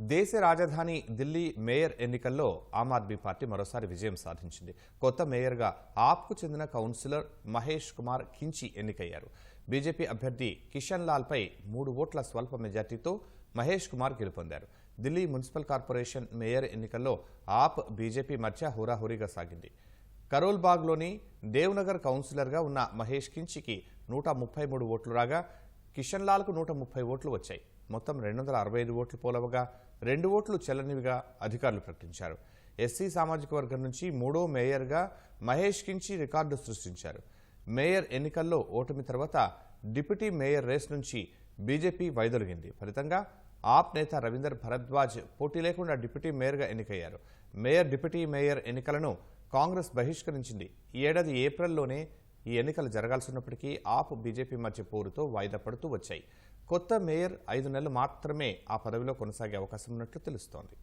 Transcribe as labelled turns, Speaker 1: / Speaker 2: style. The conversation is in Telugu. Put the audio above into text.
Speaker 1: దేశ రాజధాని ఢిల్లీ మేయర్ ఎన్నికల్లో ఆమ్ ఆద్మీ పార్టీ మరోసారి విజయం సాధించింది. కొత్త మేయర్గా ఆప్కు చెందిన కౌన్సిలర్ మహేష్ కుమార్ కించి ఎన్నికయ్యారు. బీజేపీ అభ్యర్థి కిషన్ లాల్పై మూడు ఓట్ల స్వల్ప మెజార్టీతో మహేష్ కుమార్ గెలుపొందారు. ఢిల్లీ మున్సిపల్ కార్పొరేషన్ మేయర్ ఎన్నికల్లో ఆప్ బీజేపీ మధ్య హోరాహోరీగా సాగింది. కరోల్బాగ్లోని దేవ్నగర్ కౌన్సిలర్గా ఉన్న మహేష్ కించికి నూట ముప్పై మూడు ఓట్లు రాగా కిషన్ లాల్కు నూట ముప్పై ఓట్లు వచ్చాయి. మొత్తం రెండు వందల అరవై ఐదు ఓట్లు పోలవగా రెండు ఓట్లు చెల్లనివిగా అధికారులు ప్రకటించారు. ఎస్సీ సామాజిక వర్గం నుంచి మూడో మేయర్గా మహేష్ కించి రికార్డు సృష్టించారు. మేయర్ ఎన్నికల్లో ఓటమి తర్వాత డిప్యూటీ మేయర్ రేస్ నుంచి బీజేపీ వైదొలిగింది. ఫలితంగా ఆప్ నేత రవీందర్ భరద్వాజ్ పోటీ లేకుండా డిప్యూటీ మేయర్గా ఎన్నికయ్యారు. మేయర్ డిప్యూటీ మేయర్ ఎన్నికలను కాంగ్రెస్ బహిష్కరించింది. ఈ ఏడాది ఏప్రిల్లోనే ఈ ఎన్నికలు జరగాల్సినప్పటికీ ఆప్ బీజేపీ మధ్య పోరుతో వాయిదా పడుతూ వచ్చాయి. కొత్త మేయర్ ఐదు నెలలు మాత్రమే ఆ పదవిలో కొనసాగే అవకాశం ఉన్నట్లు తెలుస్తోంది.